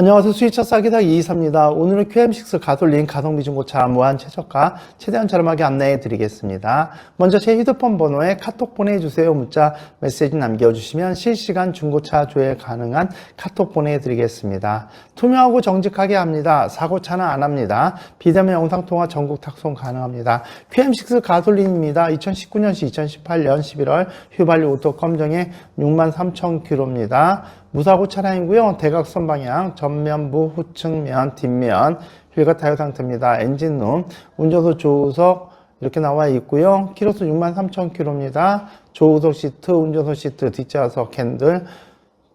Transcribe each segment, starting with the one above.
안녕하세요. 수위차 싸기다 이이사입니다. 오늘은 QM6 가솔린 가성비 중고차 무한 최저가 최대한 저렴하게 안내해 드리겠습니다. 먼저 제 휴대폰 번호에 카톡 보내주세요. 문자 메시지 남겨주시면 실시간 중고차 조회 가능한 카톡 보내드리겠습니다. 투명하고 정직하게 합니다. 사고 차는 안 합니다. 비대면 영상통화 전국 탁송 가능합니다. QM6 가솔린입니다. 2019년 시 2018년 11월 휘발유 오토 검정에 63,000km입니다. 무사고 차량이고요. 대각선 방향, 전면부, 후측면, 뒷면, 휠과 타이어 상태입니다. 엔진룸, 운전석 조우석 이렇게 나와 있고요. 키로수 63,000km입니다. 조우석 시트, 운전석 시트, 뒷좌석 핸들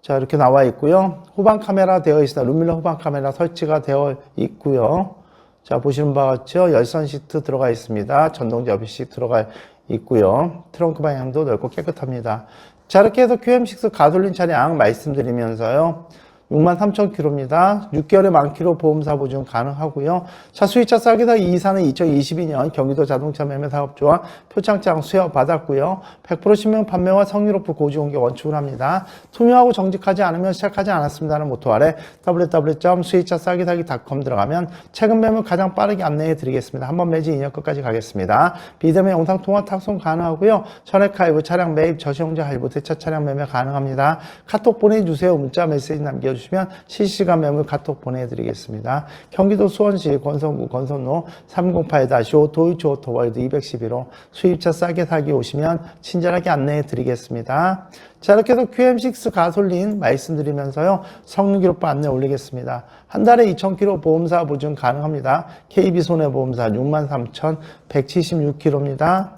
자 이렇게 나와 있고요. 후방 카메라 되어 있습니다. 룸밀러 후방 카메라 설치가 되어 있고요. 자 보시는 바와 같이 열선 시트 들어가 있습니다. 전동 접이식 들어가 있고요. 트렁크 방향도 넓고 깨끗합니다. 자 이렇게 해서 QM6 가솔린 차량 말씀드리면서요. 63,000km입니다. 6개월에 만 킬로 보험사 보증 가능하고요. 차 수입차 싸기다 이사는 2022년 경기도 자동차 매매 사업조합 표창장 수여 받았고요. 100% 신명 판매와 성률 오프 고지 공개 원칙을 합니다. 투명하고 정직하지 않으면 시작하지 않았습니다는 모토 아래 www.수입차 싸기다기.com 들어가면 최근 매물 가장 빠르게 안내해 드리겠습니다. 한번 매지 2년 끝까지 가겠습니다. 비대면 영상 통화 탁송 가능하고요. 전액 할부 차량 매입 저시용자 할부 대차 차량 매매 가능합니다. 카톡 보내주세요. 문자 메시지 남겨 주시면 실시간 매물 카톡 보내드리겠습니다. 경기도 수원시 권선구 권선로 308-5 도이치 오토월드 211호 수입차 싸게 사기 오시면 친절하게 안내해 드리겠습니다. 자, 이렇게 해서 QM6 가솔린 말씀드리면서요. 성능 기록부 안내 올리겠습니다. 한 달에 2,000km 보험사 보증 가능합니다. KB손해보험사 63,176km입니다.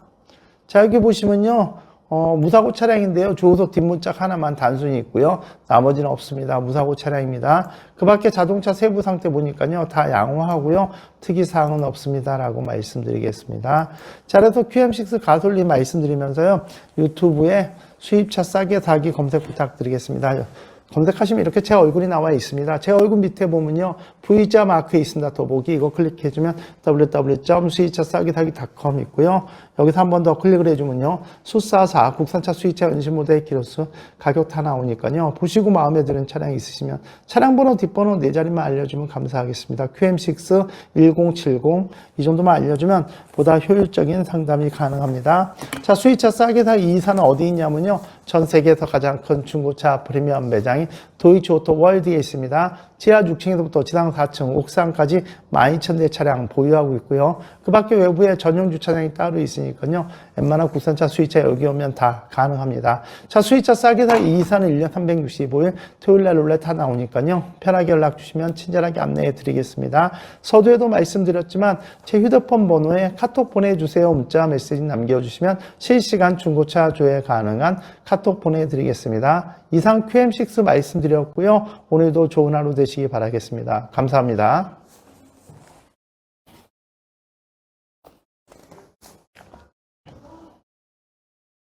자, 여기 보시면요. 어, 무사고 차량인데요. 조우석 뒷문짝 하나만 단순히 있고요. 나머지는 없습니다. 무사고 차량입니다. 그 밖에 자동차 세부 상태 보니까요. 다 양호하고요. 특이사항은 없습니다 라고 말씀드리겠습니다. 자, 그래서 QM6 가솔린 말씀드리면서요. 유튜브에 수입차 싸게 사기 검색 부탁드리겠습니다. 검색하시면 이렇게 제 얼굴이 나와 있습니다. 제 얼굴 밑에 보면요. V자 마크 있습니다. 더보기 이거 클릭해주면 www.수입차싸기사기.com 있고요. 여기서 한 번 더 클릭을 해주면요. 수사사 국산차 수입차 은신 모델 키로수 가격 다 나오니까요. 보시고 마음에 드는 차량 있으시면 차량 번호 뒷번호 네 자리만 알려주면 감사하겠습니다. QM6 1070 이 정도만 알려주면 보다 효율적인 상담이 가능합니다. 자 수입차 싸게 사 이사는 어디 있냐면요. 전 세계에서 가장 큰 중고차 프리미엄 매장 이 도이치 오토 월드에 있습니다. 지하 6층에서부터 지상 4층, 옥상까지 12,000대 차량 보유하고 있고요. 그 밖에 외부에 전용 주차장이 따로 있으니까요. 웬만한 국산차 수입차 여기 오면 다 가능합니다. 자, 수입차 싸게 살 이사는 1년 365일 토요일 날 룰렛 다 나오니까요. 편하게 연락 주시면 친절하게 안내해 드리겠습니다. 서두에도 말씀드렸지만 제 휴대폰 번호에 카톡 보내주세요. 문자 메시지 남겨주시면 실시간 중고차 조회 가능한 카톡 보내드리겠습니다. 이상 QM6 말씀드렸고요. 오늘도 좋은 하루 되시기 바라겠습니다. 감사합니다.